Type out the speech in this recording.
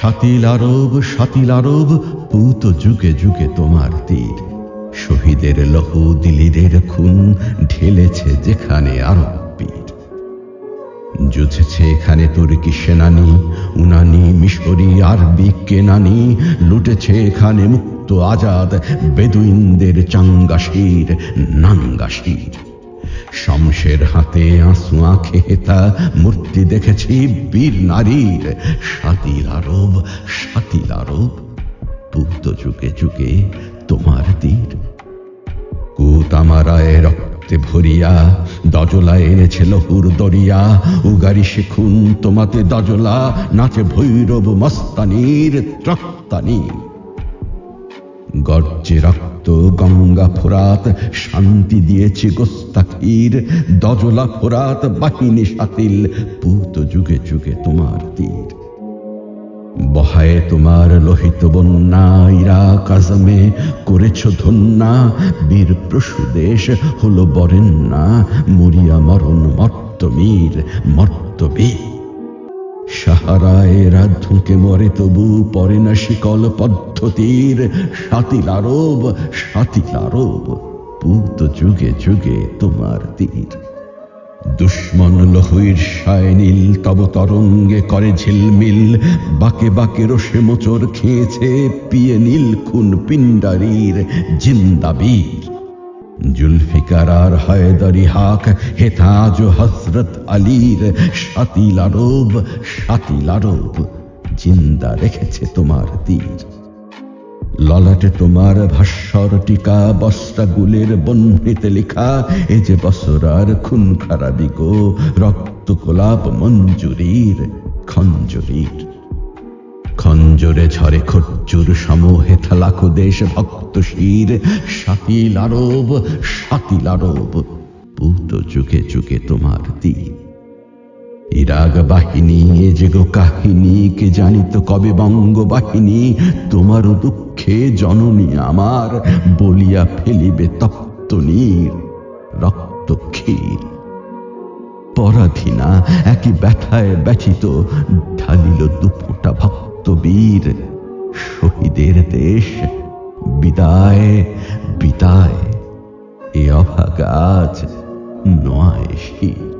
সাতিল আরব সাতিল আরব, পুত যুগে যুগে তোমার তীর। শহীদের লহু দিলিরের খুন ঢেলেছে যেখানে আরব পীর। যুঝেছে এখানে তুর্কি সেনানি, উনানি, মিশরি, আরবি কেনানি, লুটেছে এখানে মুক্ত আজাদ, বেদুইনদের চাঙ্গাশির, নাঙ্গাশির। শমশের হাতে আঁসু আঁখে হেতা মূর্তি দেখেছি বীর নারীর। সাতির আরব সাতির আরব পুত যুগে যুগে তোমার তীর। কুতামারায় রক্তে ভরিয়া দজলা এনেছে লহুর দরিয়া। উগারি শিখুন তোমাতে দজলা, নাচে ভৈরব মস্তানির ত্রক্তানি গর্জে রক্ত গঙ্গা ফোরাত, শান্তি দিয়েছে গোস্তাখির দজলা ফোরাত, বাহিনী সাতিল পুত যুগে যুগে তোমার তীর। বহায় তোমার লোহিত বন্যা, ইরাক আজমে করেছ ধন্যা, বীর প্রসুদেশ হলো বরেণ্যা, মরিয়া মরণ মর্তমীর মর্তবীর সাহারায় রাধুকে মরে তবু পরে না শিকল পদ্ধতির। সাতিল আরব সাতিল আরব পুত যুগে যুগে তোমার তীর। দুশ্মন লহুইর সায়নীল তব তরঙ্গে করে ঝিলমিল। বাকে বাকে রসে মোচর খেয়েছে পিয়ে নীল খুন পিণ্ডারির জিন্দাবীর জুলফিকার আর হায়দারি হাক হেতাজ হসরত আলীর সাতিল আরব সাতিল আরব, জিন্দা রেখেছে তোমার তীর। ললাটে তোমার ভাস্বর টিকা বস্ত্রাগুলের বন্যিতে লেখা, এ যে বসরার খুন খারাপি গো রক্ত কোলাপ মঞ্জুরির, খঞ্জুরির। খঞ্জরে ঝরে খচ্চুর সমহে থালাকো দেশ ভক্ত শির। সাতিল আরব সাতিল আরব পুত যুগে যুগে তোমার তীর। ইরাগ বাহিনী, এ যে গো কাহিনী, কে জানিত কবে বঙ্গ বাহিনী তোমারও দুঃখে জননী আমার, বলিয়া ফেলিবে তপ্ত নীর, রক্ত ক্ষীর। পরাধীনা, একই ব্যথায় ব্যথিত, ঢালিল দুফোটা ভক্ত বীর শহীদের দেশ। বিদায় বিদায়। এ অভাগাজ নয় শীত।